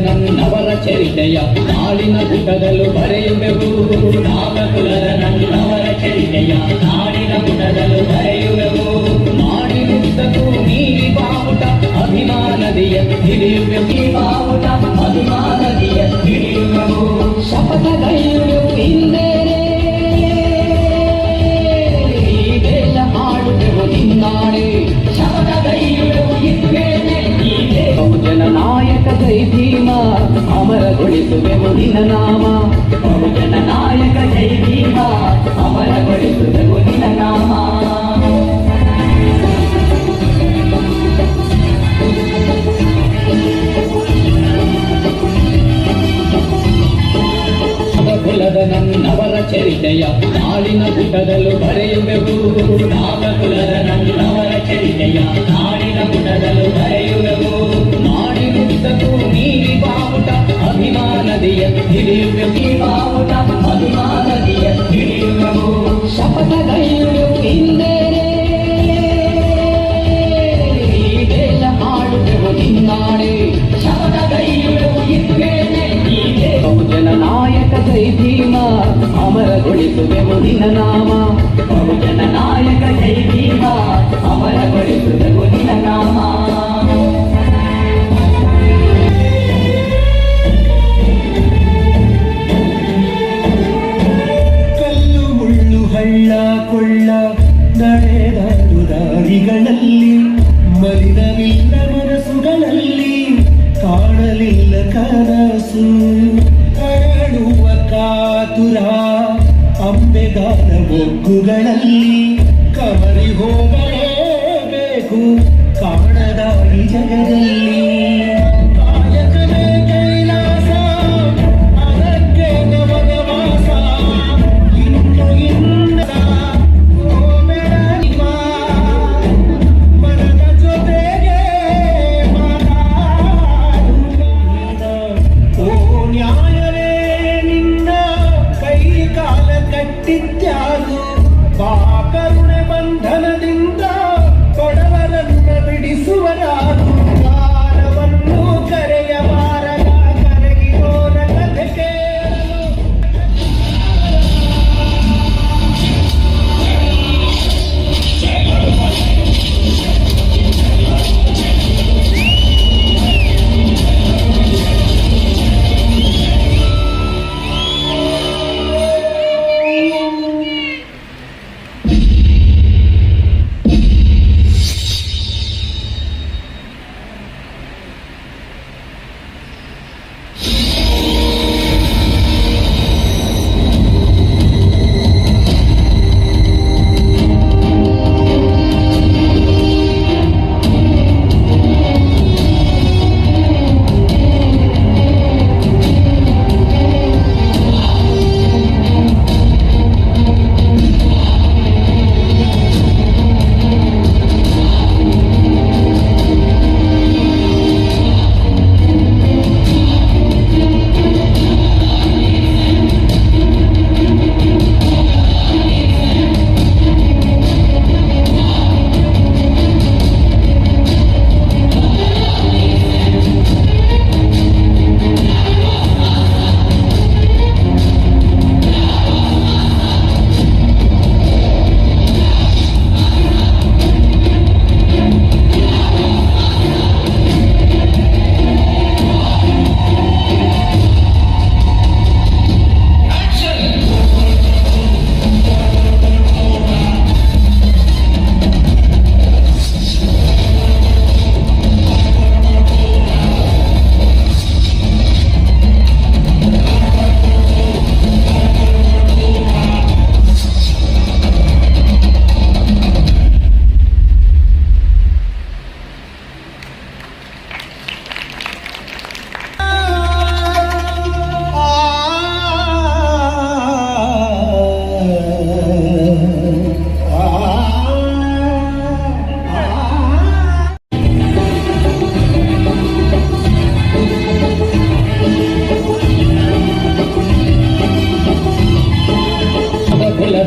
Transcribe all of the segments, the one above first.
ಕುಲದ ನನ್ನವರ ಚರಿತೆಯ ನಾಡಿನ ಪುಟದಲ್ಲೂ ಬರೆಯುವೆವು ನಾಗಕುಲದ ನನ್ನವರ ಚರಿತೆಯ ನಾಡಿನ ಪುಟದಲ್ಲೂ ಬರೆಯುವೆವು ನಾಡಿನುದ್ದಕ್ಕೂ ನೀಡಿ ಬಾವುಟ ಅಭಿಮಾನದಿಯ ಹಿಡಿಯುವೆವು ಈ ಬಾವುಟ ಅಮರಗೊಳಿಸುವೆವು ನಿನ್ನ ನಾಮ ಬಹುಜನ ನಾಯಕ ಜೈ ಭೀಮ ಅಮರಗೊಳಿಸುವೆವು ನಿನ್ನ ನಾಮ ಕುಲದ ನನ್ನವರ ಚರಿತೆಯ ನಾಡಿನ ಪುಟದಲ್ಲೂ ಬರೆಯುವೆವು ನಾಗಕುಲದ ನನ್ನವರ ಚರಿತೆಯ ನಾಡಿನ ಪುಟದಲ್ಲೂ ಬರೆಯುವೆವು నిలనామా? బహుజన నాయక జై అమర పరిశుద్ధకు నిలనామా ಬೊಕ್ಕುಗಳಲ್ಲಿ ಕವರಿ ಹೋಗಲೇಬೇಕು नित्याहि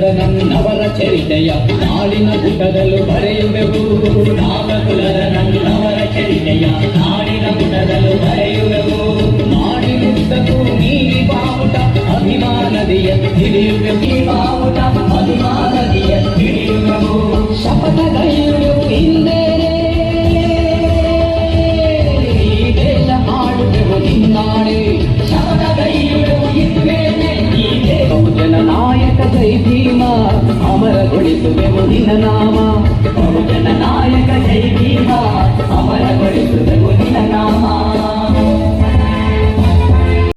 ನಗರಂ ನವರ ಚರಿತೆಯ ನಾಡಿನ ಪುಟದಲ್ಲೂ ಬರೆಯುವೆವು ನಾಮಕುಲರಂ ನವರ ಚರಿತೆಯ ನಾಡಿನ ಪುಟದಲ್ಲೂ ಬರೆಯುವೆವು ನಾಡಿನುದ್ದಕ್ಕೂ ನೀಲಿ ಬಾವುಟ ಅಭಿಮಾನದಿಯ ಹಿರಿಯುವೆವು అమర కొడుకు వెముదిన నామా నాయక జై భీమా అమర కొడుకు